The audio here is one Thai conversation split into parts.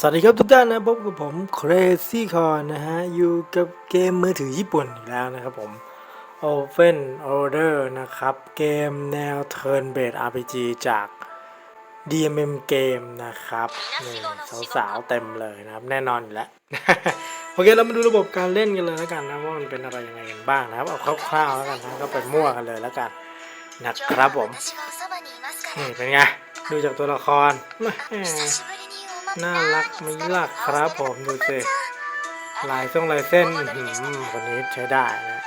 สวัสดีครับทุกท่านนะพบกับผม Crazy c o r นะฮะ อยู่กับเกมมือถือญี่ปุ่นอีกแล้วนะครับผม Open Order นะครับ เกมแนว Turn Based RPG จาก DMM Game นะครับนี่สาวๆเต็มเลยนะครับ แน่นอนอยู่แล้ว โอเค เรามาดูระบบการเล่นกันเลยแล้วกันนะ ว่ามันเป็นอะไรยังไงกันบ้างนะครับ เอาคร่าวๆแล้วกันนะก็ไปมั่วกันเลยแล้วกัน นะครับผมนี่เป็นไง ดูจากตัวละครแหม่ น่ารักไม่ล่ะครับผมดูสิลายทรงลายเส้นอื้อหือคนนี้ใช้ได้นะ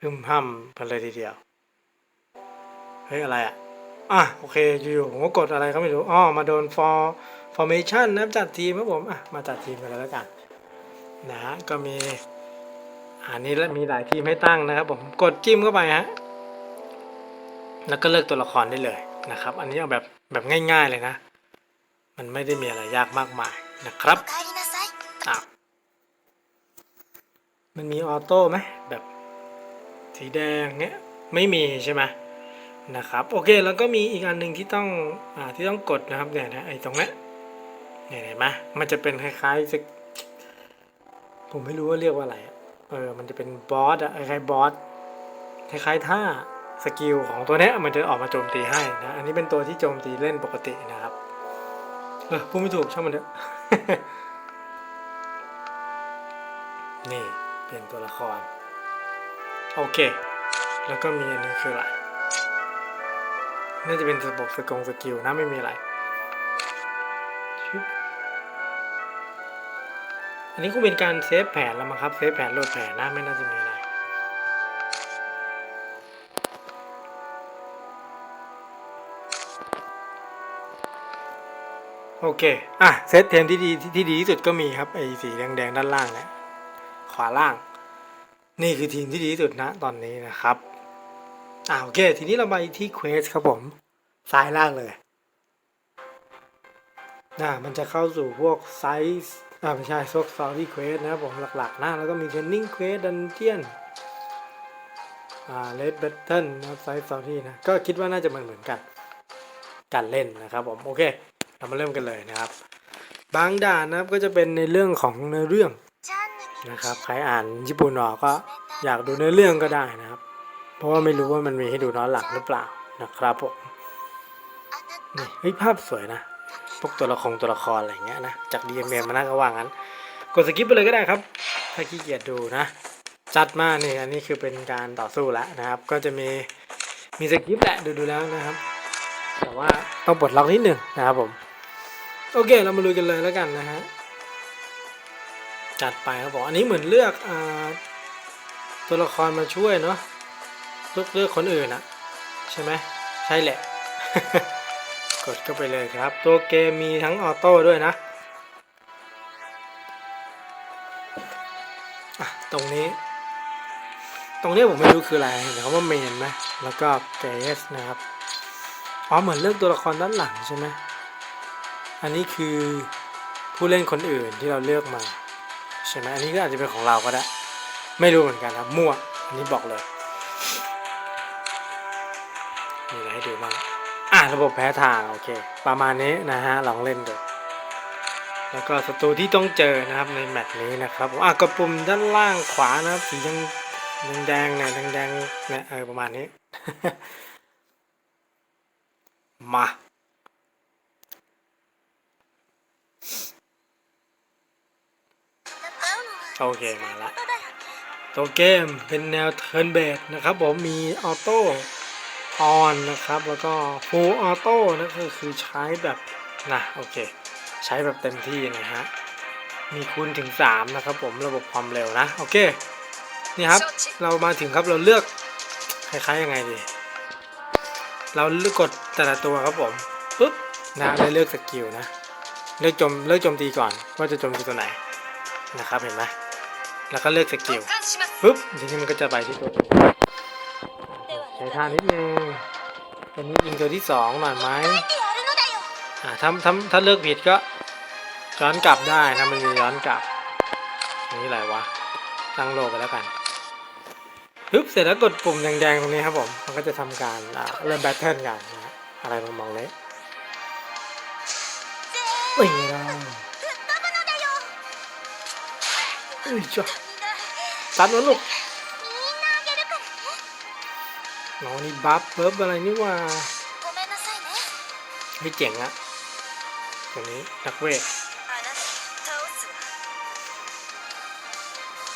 ฮึมห้ำกันเลยทีเดียว เฮ้ย อะไรอะ อะ โอเค อยู่ๆผมก็กดอะไรก็ไม่รู้อ๋อมาโดน for formation นนับจัดทีมครับผม อะ มาจัดทีมกันเลยแล้วกัน นะฮะ ก็มี อันนี้แล้วมีหลายทีมให้ตั้งนะครับผม กดจิ้มเข้าไปฮะ แล้วก็เลือกตัวละครได้เลยนะครับ อันนี้เอาแบบแบบง่าย ๆเลยนะ มันไม่ได้มีอะไรยากมากมายนะครับอะมันมีออโต้ไหมแบบสีแดงเนี้ยไม่มีใช่ไหมนะครับโอเคแล้วก็มีอีกอันหนึ่งที่ต้องอ่าที่ต้องกดนะครับเนี่ยนะไอ้ตรงเนี้ยเนี่ยเห็นไหมมันจะเป็นคล้ายๆสักผมไม่รู้ว่าเรียกว่าอะไรอะเออมันจะเป็นบอสอะคล้ายๆบอสคล้ายๆท่าสกิลของตัวเนี้ยมันจะออกมาโจมตีให้นะอันนี้เป็นตัวที่โจมตีเล่นปกตินะครับ เออพูดไม่ถูกช่างมันเถอะ นี่เปลี่ยนตัวละคร โอเค แล้วก็มีอันนี้คืออะไร น่าจะเป็นระบบสกงสกิลนะไม่มีอะไร อันนี้คงเป็นการเซฟแผนแล้วมั้งครับ เซฟแผนโหลดแผนนะไม่น่าจะมี โอเค อะ เซตเทมที่ดีที่ดีที่สุดก็มีครับไอ้สีแดงๆด้านล่างเนี่ยขวาล่าง นี่คือทีมที่ดีที่สุดนะตอนนี้นะครับอ่าโอเค ทีนี้เราไปที่เควสครับผมซ้ายล่างเลยนะมันจะเข้าสู่พวกไซส์อ่าไม่ใช่ซอกซอรี่เควสนะครับผมหลักๆนะแล้วก็มีเทรนนิ่งเควสดันเจียนอ่าเลดเบตเทิลนะครับไซส์ซอรี่นะ ก็คิดว่าน่าจะเหมือนเหมือนกัน การเล่นนะครับผม โอเค เรามาเริ่มกันเลยนะครับ บางด่านนะครับก็จะเป็นในเรื่องของเนื้อเรื่องนะครับใครอ่านญี่ปุ่นออกก็อยากดูเนื้อเรื่องก็ได้นะครับ เพราะว่าไม่รู้ว่ามันมีให้ดูน้อนหลังหรือเปล่านะครับผมนี่เฮ้ยภาพสวยนะพวกตัวละครตัวละครอะไรเงี้ยนะจาก DMM มเอมานะก็ว่างั้น กดสกิปไปเลยก็ได้ครับ ถ้าขี้เกียจดูนะ จัดมานี่อันนี้คือเป็นการต่อสู้แล้วนะครับ ก็จะมีมีสกิปแหละดูดูแล้วนะครับ แต่ว่าต้องปลดล็อกนิดหนึ่งนะครับผม โอเค เรามาลุยกันเลยแล้วกันนะฮะ จัดไปครับผมอันนี้เหมือนเลือกอตัวละครมาช่วยเนาะเลือกเลือกคนอื่นอะใช่ไหมใช่แหละ กดเข้าไปเลยครับ ตัวเกมมีทั้งออโต้ด้วยนะอะตรงนี้ ตรงนี้ผมไม่รู้คืออะไรเห็นเขาว่าเมนไหมแล้วก็เกสนะครับอ๋อเหมือนเลือกตัวละครด้านหลังใช่ไหม อันนี้คือผู้เล่นคนอื่นที่เราเลือกมาใช่ไหมอันนี้ก็อาจจะเป็นของเราก็ได้ ไม่รู้เหมือนกันครับมั่วอันนี้บอกเลยมีอะไรให้ดูบ้างอะระบบแพ้ทางโอเค ประมาณนี้นะฮะลองเล่นดูแล้วก็ศัตรูที่ต้องเจอนะครับในแมตช์นี้นะครับอะกระปุ่มด้านล่างขวานะครับสีแดงแดงเนี่ยแดงๆเนี่ยเออประมาณนี้ มา โอเคมาละตัวเกมเป็นแนว Turn Based นะครับผมมีออโต้ออนนะครับ แล้วก็ Full Auto นั่นก็คือใช้แบบนะโอเค ใช้แบบเต็มที่นะฮะมีคูณถึง 3 นะครับผมระบบความเร็วนะ โอเคนี่ครับ เรามาถึงครับเราเลือกคล้ายๆยังไงดีเราเลือกกดแต่ละตัวครับผมปุ๊บนะได้เลือกสกิลนะเลือกโจมเลือกโจมตีก่อนว่าจะโจมตีตัวไหนนะครับเห็นไหม แล้วก็เลือกสกิลปุ๊บทีนี้มันก็จะไปที่ตัวโจมใช้ท่านิดนึงตัวนี้ยิงตัวที่สองหน่อยไหมอ่าถ้าถ้าถ้าเลือกผิดก็ย้อนกลับได้นะมันมีย้อนกลับอันนี้อะไรวะตั้งโลไปแล้วกันปึ๊บเสร็จแล้วกดปุ่มแดงๆตรงนี้ครับผมมันก็จะทำการอ่าเริ่มแบทเทิลกันนะอะไรมองๆเลยเอ้ย อุ้ยจ้าซัดมันลูกน้องนี่บัฟเบิฟอะไรนี่ว่าไม่เจ๋งอะตัวนี้นักเวท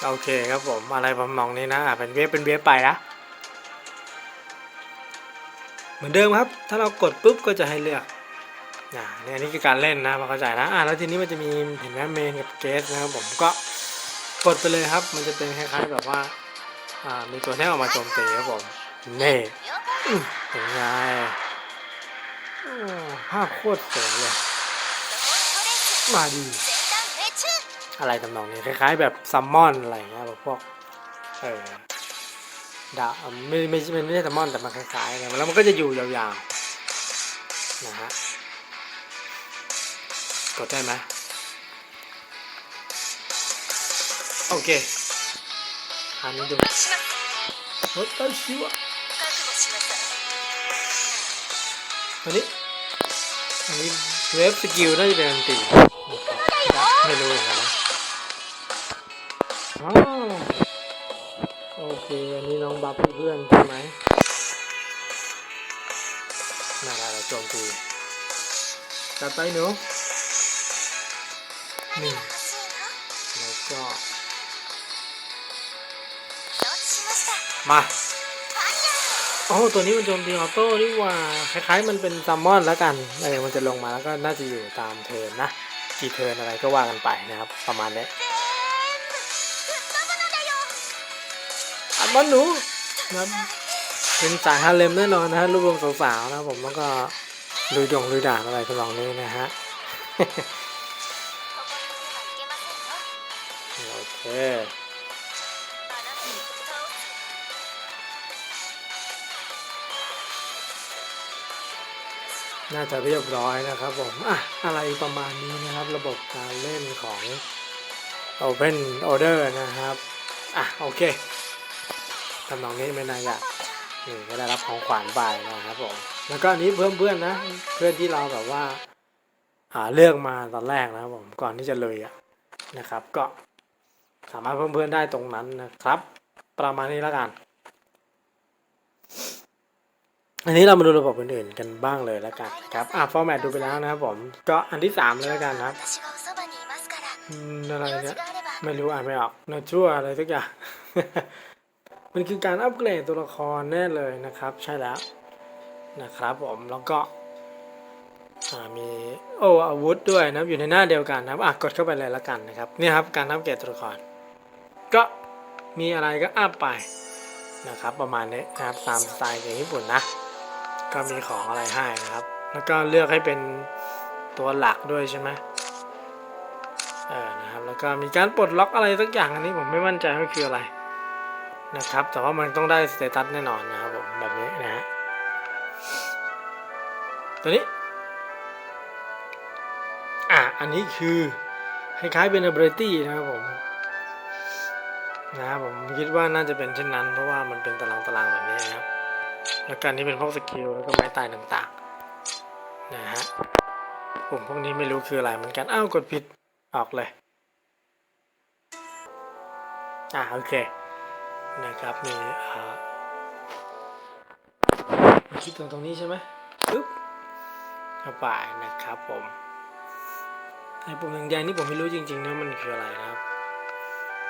โอเคครับผม อะไรผมมองนี้นะ เป็นเวฟเป็นเวฟไปนะ เหมือนเดิมครับ ถ้าเรากดปุ๊บก็จะให้เลือกอ่าเนี่ยนี่คือการเล่นนะเข้าใจนะอ่าแล้วทีนี้มันจะมีเห็นไหมเมนกับเกสนะครับผมก็ กดไปเลยครับ มันจะเป็นคล้ายๆแบบว่า มีตัวแท่ออกมาโจมตีครับผมเน่เป็นไงภาพโคตรสวยเลย มาดี อะไรตำนองนี้คล้ายๆแบบซัมมอนอะไรเงี้ยแบบพวก เออดาไม่ไม่ไม่ไม่ใช่ซัมมอนแต่มันคล้ายๆกันแล้วมันก็จะอยู่ยาวๆ นะฮะ กดได้ไหม โอเคอันนี้ดู 出します เฮ้ยได้ชิวะ 覚悟しなさい อันนี้อันนี้เวฟสกิลน่าจะเป็นอันตีไม่รู้เหมือนกันนะอ้าวโอเค อันนี้น้องบัฟเพื่อนใช่ไหมน่าได้แล้วโจมตีจัดไปหนูหนึ่ง มาโอ้ตัวนี้มันโจมตีออโต้ดีกว่า คล้ายๆ มันเป็นซัมมอนแล้วกันอเออมันจะลงมาแล้วก็น่าจะอยู่ตามเทินนะ กี่เทินอะไรก็ว่ากันไปนะครับ ประมาณนี้อันบอลหนูนะเป็นสายฮาเลมแน่นอนนะฮะรูปรวมสาวๆนะผมแล้วก็ลุยดงลุยด่างอะไรทำนองนี้นะฮะโอเค น่าจะเรียบร้อยนะครับผมอะอะไรประมาณนี้นะครับ ระบบการเล่นของ Open Order นะครับอะโอเคทำนองนี้ไม่น่ายากนี่ก็ได้รับของขวัญไปนะครับผมแล้วก็อันนี้เพิ่มเพื่อนนะเพื่อนที่เราแบบว่าหาเลือกมาตอนแรกนะครับผมก่อนที่จะเลยอะนะครับ ก็สามารถเพิ่มเพื่อนได้ตรงนั้นนะครับ ประมาณนี้แล้วกัน อันนี้เรามาดูระบบอื่นๆกันบ้างเลยแล้วกันครับ อะฟอร์แมตดูไปแล้วนะครับผม ก็อันที่3เลยแล้วกันครับอะไรเนี่ยไม่รู้อ่านไม่ออกนชั่วอะไรสักอย่าง มันคือการอัปเกรดตัวละครแน่เลยนะครับ ใช่แล้วนะครับผมแล้วก็มีโอ้อาวุธด้วยนะอยู่ในหน้าเดียวกันนะครับอะกดเข้าไปเลยแล้วกันนะครับนี่ครับการอัปเกรดตัวละคร ก็มีอะไรก็อัพไปนะครับ ประมาณนี้นะครับตามสไตล์ของญี่ปุ่นนะ ก็มีของอะไรให้นะครับ แล้วก็เลือกให้เป็นตัวหลักด้วยใช่ไหมเออนะครับแล้วก็มีการปลดล็อกอะไรสักอย่างอันนี้ผมไม่มั่นใจว่าคืออะไรนะครับ แต่ว่ามันต้องได้สเตตัสแน่นอนนะครับผมแบบนี้นะฮะตัวนี้อะอันนี้คือคล้ายๆเป็น ability นะครับผมนะครับผมคิดว่าน่าจะเป็นเช่นนั้น เพราะว่ามันเป็นตารางตารางๆแบบนี้นะครับ แล้วกันนี้เป็นพวกสกิลแล้วก็ไม้ตายต่างๆนะฮะผมพวกนี้ไม่รู้คืออะไรเหมือนกัน อ้าวกดผิดออกเลย อ่าโอเคนะครับมีอ่าคลิกตรงตรงนี้ใช่ไหมปึ๊บเข้าไปนะครับผมไอ้ปุ่มแดงๆนี่ผมไม่รู้จริงๆนะมันคืออะไรนะครับ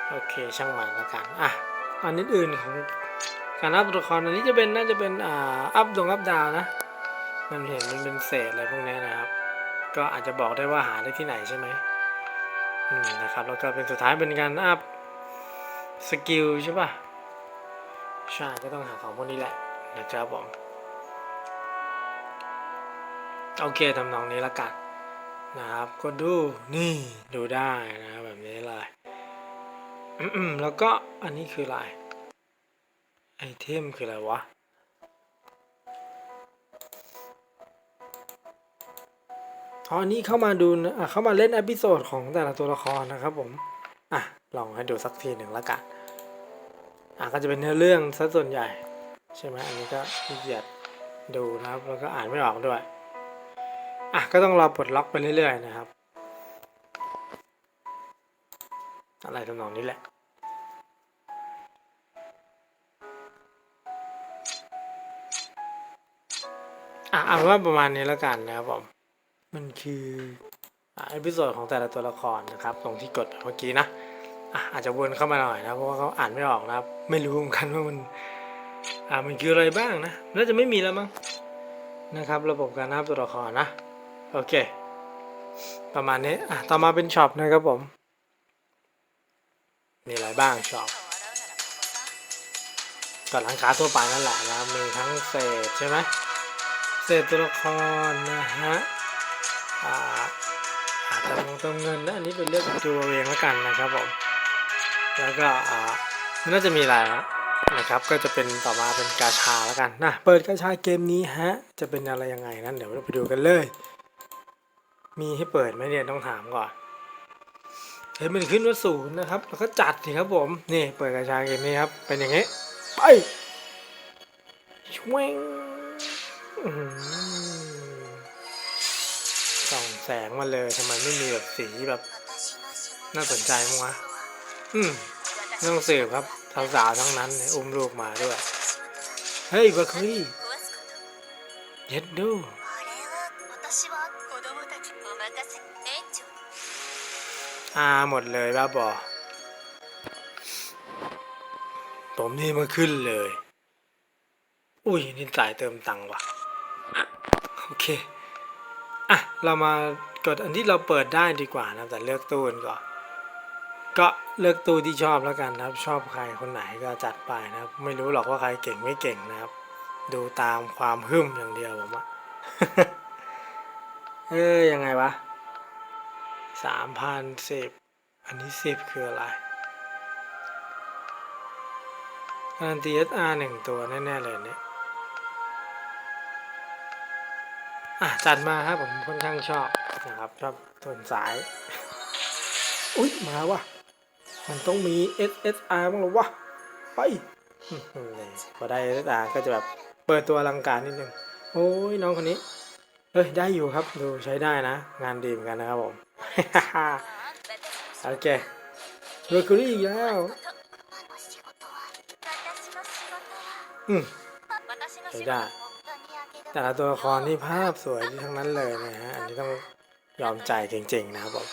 โอเคช่างมันแล้วกัน อะอันอื่นๆของ การอัพตัวละครอันนี้จะเป็นน่าจะเป็นอ่าอัพดวงอัพดาวนะ มันเห็นมันเป็นเศษอะไรพวกนี้นะครับ ก็อาจจะบอกได้ว่าหาได้ที่ไหนใช่ไหมอืมนะครับแล้วก็เป็นสุดท้ายเป็นการอัพสกิลใช่ป่ะใช่ก็ต้องหาของพวกนี้แหละนะครับผมโอเคทำนองนี้ละกันนะครับก็ดูนี่ดูได้นะแบบนี้เลยแล้วก็อันนี้คืออะไร ไอเทมคืออะไรวะ อ๋ออันนี้เข้ามาดูนะอะเข้ามาเล่นอพิโซดของแต่ละตัวละครนะครับผม อะ ลองให้ดูสักทีหนึ่งละกัน อะ ก็จะเป็นเนื้อเรื่องซะส่วนใหญ่ ใช่ไหมอันนี้ก็ขี้เกียจดูนะครับ แล้วก็อ่านไม่ออกด้วย อะ ก็ต้องรอปลดล็อกไปเรื่อยๆนะครับ อะไรทำนองนี้แหละ อะเอาว่าประมาณนี้แล้วกันนะครับผม มันคืออะอพิโซดของแต่ละตัวละครนะครับ ตรงที่กดเมื่อกี้นะอะอาจจะวนเข้ามาหน่อยนะ เพราะว่าเขาอ่านไม่ออกนะครับ ไม่รู้เหมือนกันว่ามัน อะมันคืออะไรบ้างนะ น่าจะไม่มีแล้วมั้งนะครับ ระบบการนับตัวละครนะ โอเค ประมาณนี้ อะ ต่อมาเป็นช็อปนะครับผม มีอะไรบ้างช็อปก็ร้างคาทั่วไปนั่นแหละนะ มีทั้งเศษใช่ไหม เศษตัวละครนะฮะอ่าอาจจะลงเติมเงินนะอันนี้เป็นเรื่องดูเอาเองแล้วกันนะครับผมแล้วก็อ่าน่าจะมีอะไรนะนะครับก็จะเป็นต่อมาเป็นกาชาแล้วกันนะเปิดกาชาเกมนี้ฮะจะเป็นอะไรยังไงนั้นเดี๋ยวเราไปดูกันเลย มีให้เปิดไหมเนี่ยต้องถามก่อนเห็นมันขึ้นว่าศูนย์นะครับแล้วก็จัดสิครับผมนี่เปิดกาชาเกมนี้ครับเป็นอย่างนี้ไปช่วง ส่องแสงมาเลยทำไมไม่มีแบบสีแบบน่าสนใจมั้งวะ อืมต้องสืบครับสาวสาวทั้งนั้นอุ้มลูกมาด้วย เฮ้ยบัคคีเย็ดดูอาหมดเลยบ้าบอผมนี่มาขึ้นเลย อุ้ยนี่สายเติมตังค์ว่ะ อเค อะ เรามากดอันที่เราเปิดได้ดีกว่านะ แต่เลือกตู้กันก่อน ก็เลือกตู้ที่ชอบแล้วกันนะครับ ชอบใครคนไหนก็จัดไปนะครับ ไม่รู้หรอกว่าใครเก่งไม่เก่งนะครับ ดูตามความหึ่มอย่างเดียวผมอะเอ้ยยังไงวะสามพันสิบอันนี้สิบคืออะไรการันตี SR หนึ่งตัวแน่ ๆ เลยเนี่ย่ะจัดมาครับผมค่อนข้างชอบนะครับ ชอบส่วนสาย อุ้ยมาว่ะ มันต้องมี SSR บ้างหรอวะ ไปพอได้ SSR ก็จะแบบเปิดตัวอลังการนิดนึง โอ้ยน้องคนนี้ เฮ้ย ได้อยู่ครับดูใช้ได้นะ งานดีเหมือนกันนะครับผม โอเคเบเกอรี่อีกแล้วอืมใช้ได้ แต่ละตัวละครนี่ภาพสวยทั้งนั้นเลยนะฮะ อันนี้ต้องยอมใจจริงๆนะครับผม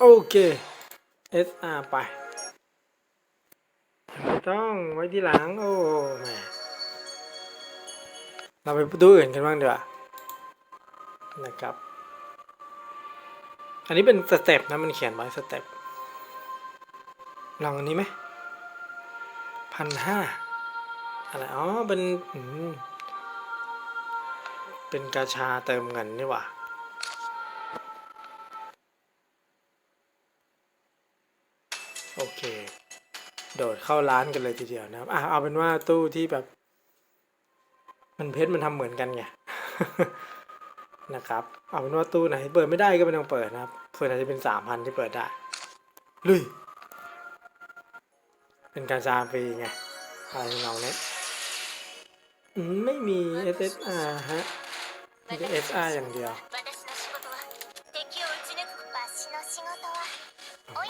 โอเค SR ไปไม่ต้องไว้ที่หลัง โอ้แหมเราไปดูอื่นกันบ้างดีกว่านะครับ อันนี้เป็นสเต็ปนะ มันเขียนไว้สเต็ปลองอันนี้ไหมพันห้า อะไรอ๋อเป็นเป็นกาชาเติมเงินนี่หว่าโอเค โดดเข้าร้านกันเลยทีเดียวนะครับอะเอาเป็นว่าตู้ที่แบบ มันเพชรมันทำเหมือนกันไงนะครับ เอาเป็นว่าตู้ไหนเปิดไม่ได้ก็ไม่ต้องเปิดนะครับส่วนใหญ่จะเป็นสามพันที่เปิดได้ลุยเป็นการชาฟรีไงอะไรทำนองเนี้ย ไม่มี SSR ฮะมีแต่ SR อย่างเดียว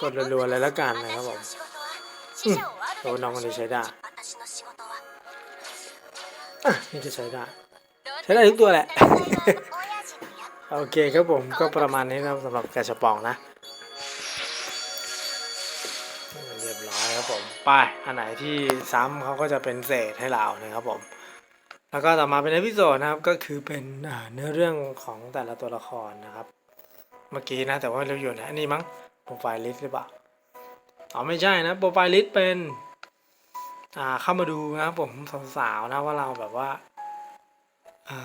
กดรัวๆเลยละกันนะครับผมโอ้น้องคนนี้ใช้ได้นี่จะใช้ได้ ใช้ได้ทุกตัวแหละ โอเคครับผมก็ประมาณนี้นะสำหรับกระชปองนะเรียบร้อยครับผม ไป อันไหนที่ซ้ำเขาก็จะเป็นเศษให้เรานะครับผม แล้วก็ต่อมาเป็นเอพิโซดนะครับก็คือเป็นเนื้อเรื่องของแต่ละตัวละครนะครับ เมื่อกี้นะแต่ว่าเราอยู่นะอันนี้มั้งโปรไฟล์ลิสต์หรือเปล่าอ๋อไม่ใช่นะโปรไฟล์ลิสต์เป็นอ่าเข้ามาดูนะครับผมสาวๆนะว่าเราแบบว่าอ่า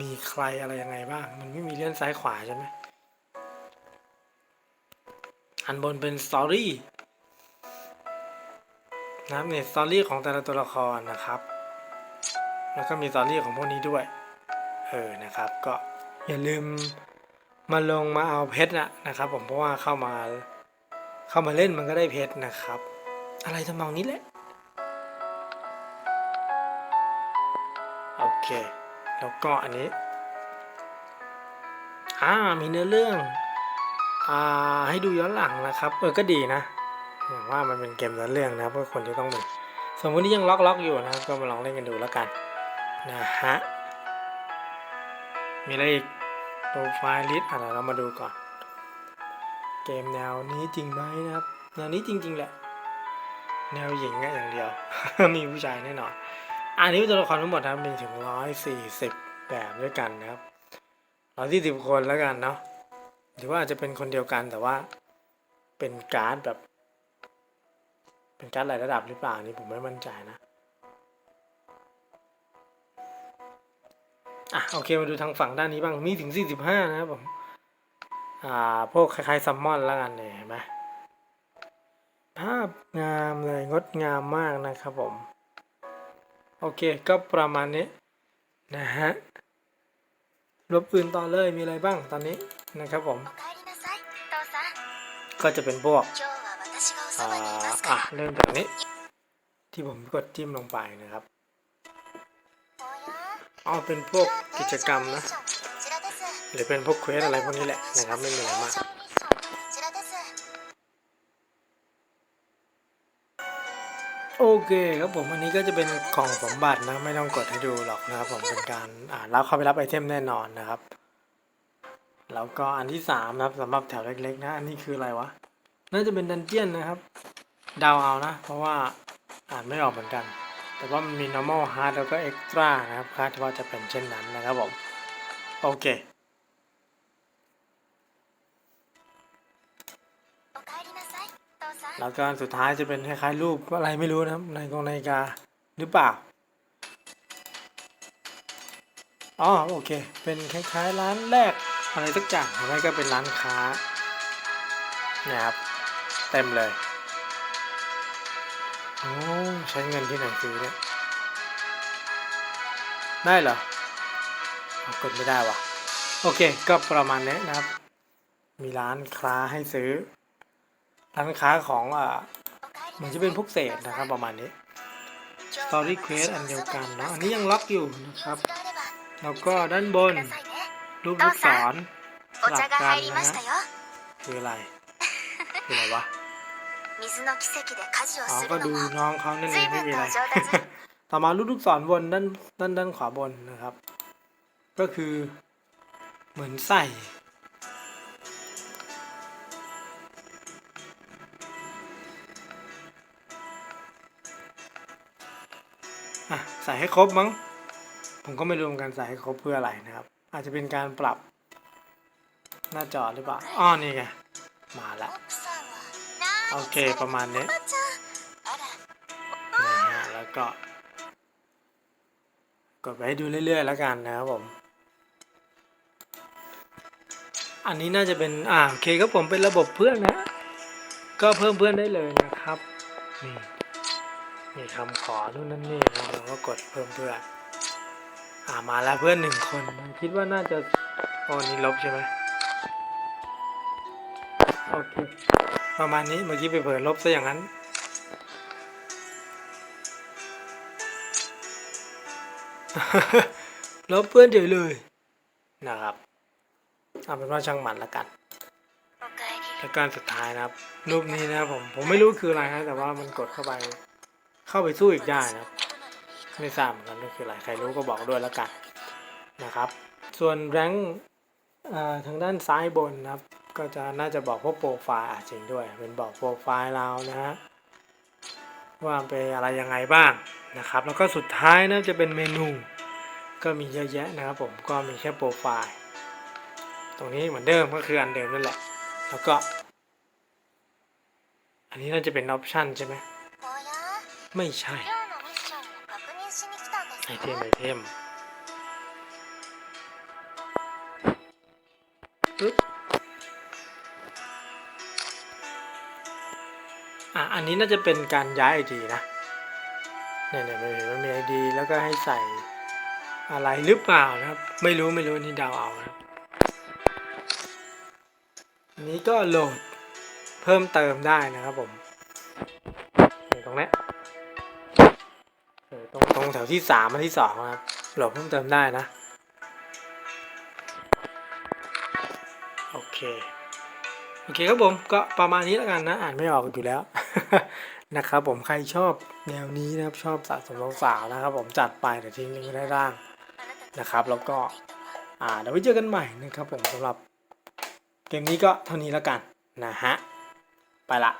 มีใครอะไรยังไงบ้าง มันไม่มีเลื่อนซ้ายขวาใช่ไหมอันบนเป็นสตอรี่นะครับเนี่ยสตอรี่ของแต่ละตัวละครนะครับ แล้วก็มีสตอรี่ของพวกนี้ด้วย เออนะครับ ก็อย่าลืมมาลงมาเอาเพชรนะนะครับผมเพราะว่าเข้ามา เข้ามาเล่นมันก็ได้เพชรนะครับ อะไรทำนองนี้แหละ โอเค แล้วก็อันนี้อ่ามีเนื้อเรื่องอ่าให้ดูย้อนหลังนะครับ เออก็ดีนะอย่างว่ามันเป็นเกมเนื้อเรื่องนะครับเพื่อคนที่ต้องมีสมมติที่ยังล็อกล็อกอยู่นะครับก็มาลองเล่นกันดูแล้วกัน นะฮะ มีอะไรอีกโปรไฟล์ลิสต์อะไรเรามาดูก่อน เกมแนวนี้จริงไหมนะครับ แนวนี้จริง ๆ แหละ แนวหญิงอะอย่างเดียว มีผู้ชายแน่นอน อันนี้ตัวละครทั้งหมดนะมีถึงร้อยสี่สิบแบบด้วยกันนะครับร้อยสี่สิบคนแล้วกันเนาะหรือว่าอาจจะเป็นคนเดียวกันแต่ว่าเป็นการ์ดแบบ เป็นการ์ดหลายระดับหรือเปล่านี่ผมไม่มั่นใจนะ อะโอเคมาดูทางฝั่งด้านนี้บ้างมีถึง 45 นะครับผมอ่าพวกคล้ายๆซัมมอนแล้วกันเลยเห็นไหมภาพงามเลยงดงามมากนะครับผม โอเคก็ประมาณนี้นะฮะรบอื่นต่อเลยมีอะไรบ้างตอนนี้นะครับผม ก็จะเป็นพวกอ่าเริ่มจากนี้ ที่ผมกดจิ้มลงไปนะครับ เอาเป็นพวกกิจกรรมนะ หรือเป็นพวกเควสอะไรพวกนี้แหละนะครับไม่เหนื่อยมากโอเคครับผมอันนี้ก็จะเป็นของสมบัตินะไม่ต้องกดให้ดูหรอกนะครับผมเป็นการอ่ารับเข้าไปรับไอเทมแน่นอนนะครับ แล้วก็อันที่สามนะครับสำหรับแถวเล็กๆนะอันนี้คืออะไรวะน่าจะเป็นดันเจียนนะครับดาวเอานะ เพราะว่าอ่านไม่ออกเหมือนกัน แต่ว่ามันมี normal hard แล้วก็ extra นะครับคาดว่าจะเป็นเช่นนั้นนะครับผม โอเคหลักการสุดท้ายจะเป็นคล้ายๆรูปอะไรไม่รู้นะครับในกองนาฬิกาหรือเปล่าอ๋อโอเค เป็นคล้ายๆร้านแรกอะไรสักอย่างหรือไม่ก็เป็นร้านค้านะครับเต็มเลยโอ้ ใช้เงินที่ไหนซื้อเนี่ย ได้เหรอกดไม่ได้วะโอเค ก็ประมาณนี้นะครับ มีร้านค้าให้ซื้อ ร้านค้าของอ่ามันจะเป็นพวกเศษนะครับ ประมาณนี้ Story Quest อันเดียวกันนะอันนี้ยังล็อกอยู่นะครับ แล้วก็ด้านบน รูปลูกศรหลักการนะฮะคืออะไรคืออะไรวะ 水の奇跡で家事を อ๋อ す ก็ るの ดู も น้องเขานั่นเอ 随 งไม่ 分 มี と อะไร 上達 ต่อมารูปลูกศรบนด้านด้านด้านขวาบนนะครับ ก็คือเหมือนใส่ อ่ะใส่ให้ครบมั้ง ผมก็ไม่รู้เหมือนกันใส่ให้ครบเพื่ออะไรนะครับ อาจจะเป็นการปรับหน้าจอหรือเปล่าอ้อนี่ไง มาแล้ว 奥さんは โอเคประมาณนี้นะฮะแล้วก็ กดไปให้ดูเรื่อยๆแล้วกันนะครับผม อันนี้น่าจะเป็นอ่าโอเคครับผมเป็นระบบเพื่อนนะ ก็เพิ่มเพื่อนได้เลยนะครับนี่มีคำขอนู่นนั่นนี่นะเราก็กดเพิ่มเพื่อนอ่ามาแล้วเพื่อนหนึ่งคน คิดว่าน่าจะโอ้นี้ลบใช่ไหม ประมาณนี้เมื่อกี้ไปเผยลบซะอย่างนั้น ลบเพื่อนเฉยเลยนะครับเอาเป็นว่าช่างหมันละกันและการสุดท้ายนะครับ รูปนี้นะครับผมผมไม่รู้คืออะไรนะแต่ว่ามันกดเข้าไป เข้าไปสู้อีกได้นะครับไม่ทราบเหมือนกันว่าคืออะไรใครรู้ก็บอกด้วยละกันนะครับ ส่วนแรงทางด้านซ้ายบนนะครับ ก็จะน่าจะบอกพวกโปรไฟล์จริงด้วย เป็นบอกโปรไฟล์เรานะฮะว่าเป็นอะไรยังไงบ้างนะครับ แล้วก็สุดท้ายนะจะเป็นเมนูก็มีเยอะแยะนะครับผมก็มีแค่โปรไฟล์ตรงนี้เหมือนเดิมก็คืออันเดิมนั่นแหละ แล้วก็ อันนี้น่าจะเป็นออปชันใช่ไหมไม่ใช่ไอเทมไอเทมปึ๊บ อันนี้น่าจะเป็นการย้ายไอดีนะเนี่ยเนี่ยมันเห็นมันมีไอดีแล้วก็ให้ใส่อะไรหรือเปล่านะครับ ไม่รู้ไม่รู้นี่ดาวเอานะครับอันนี้ก็โหลดเพิ่มเติมได้นะครับผมตรงนี้ตรงตรงแถวที่สามอันที่สองนะครับโหลดเพิ่มเติมได้นะ โอเค โอเคครับผมก็ประมาณนี้แล้วกันนะ อ่านไม่ออกอยู่แล้ว นะครับผมใครชอบแนวนี้นะครับชอบสะสมสาวๆนะครับ ผมจัดไปเดี๋ยวทิ้งลิงก์ไว้ด้านล่างนะครับ แล้วก็อ่าเดี๋ยวไว้เจอกันใหม่นะครับผมสำหรับเกมนี้ก็เท่านี้แล้วกันนะฮะไปละ